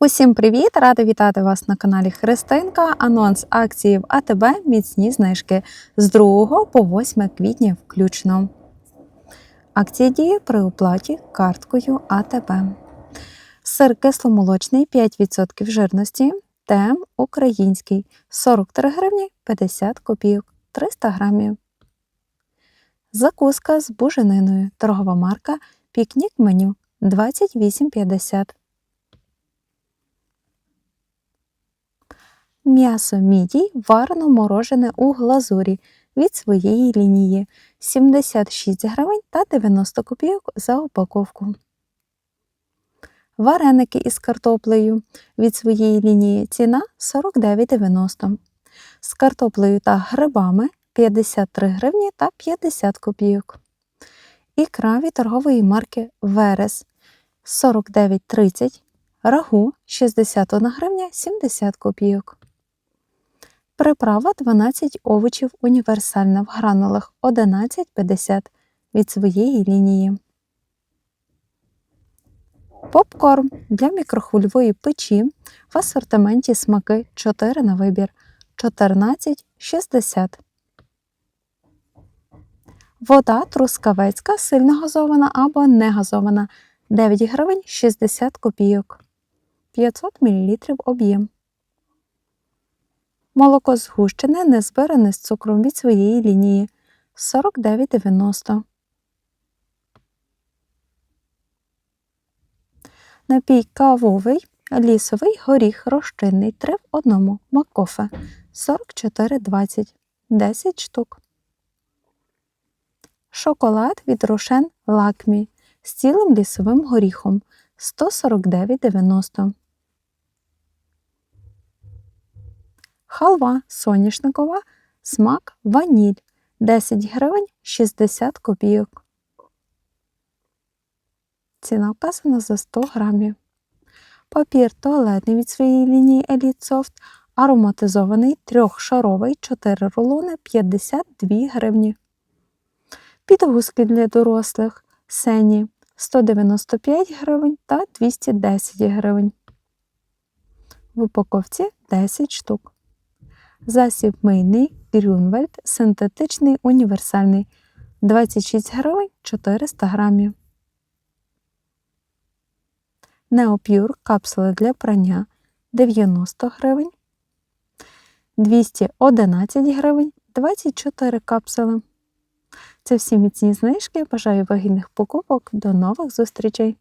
Усім привіт! Рада вітати вас на каналі Христинка. Анонс акції в АТБ міцні знижки з 2 по 8 квітня включно. Акція діє при оплаті карткою АТБ. Сир кисломолочний 5% жирності. ТМ український 43 гривні 50 копійок 300 грамів. Закуска з бужениною. Торгова марка Пікнік меню 28,50. М'ясо мідій варено морожене у глазурі від своєї лінії 76 гривень та 90 копійок за упаковку. Вареники із картоплею від своєї лінії ціна 49,90. З картоплею та грибами 53 гривні та 50 копійок. Ікра від торгової марки Верес 49,30. Рагу 61 гривня 70 копійок. Приправа 12 овочів універсальна в гранулах 11,50 від своєї лінії. Попкорн для мікрохвильової печі в асортименті смаки 4 на вибір 14,60. Вода трускавецька сильно газована або не газована 9 гривень 60 копійок. 500 мл об'єм. Молоко згущене, не збиране з цукром від своєї лінії 49,90. Напій кавовий, лісовий горіх розчинний 3 в 1 Макофе 44,20 10 штук. Шоколад від Рошен Лакмі з цілим лісовим горіхом 149,90. Халва соняшникова, смак ваніль 10 гривень 60 копійок. Ціна вказана за 100 грамів. Папір туалетний від своєї лінії Elite Soft ароматизований трьохшаровий 4 рулони 52 гривні. Підгузки для дорослих сені 195 гривень та 210 гривень. В упаковці 10 штук. Засіб мийний Грюнвельд синтетичний універсальний 26 гривень 400 грамів. Неопюр капсули для прання 90 гривень. 211 гривень 24 капсули. Це всі міцні знижки. Бажаю вигідних покупок. До нових зустрічей!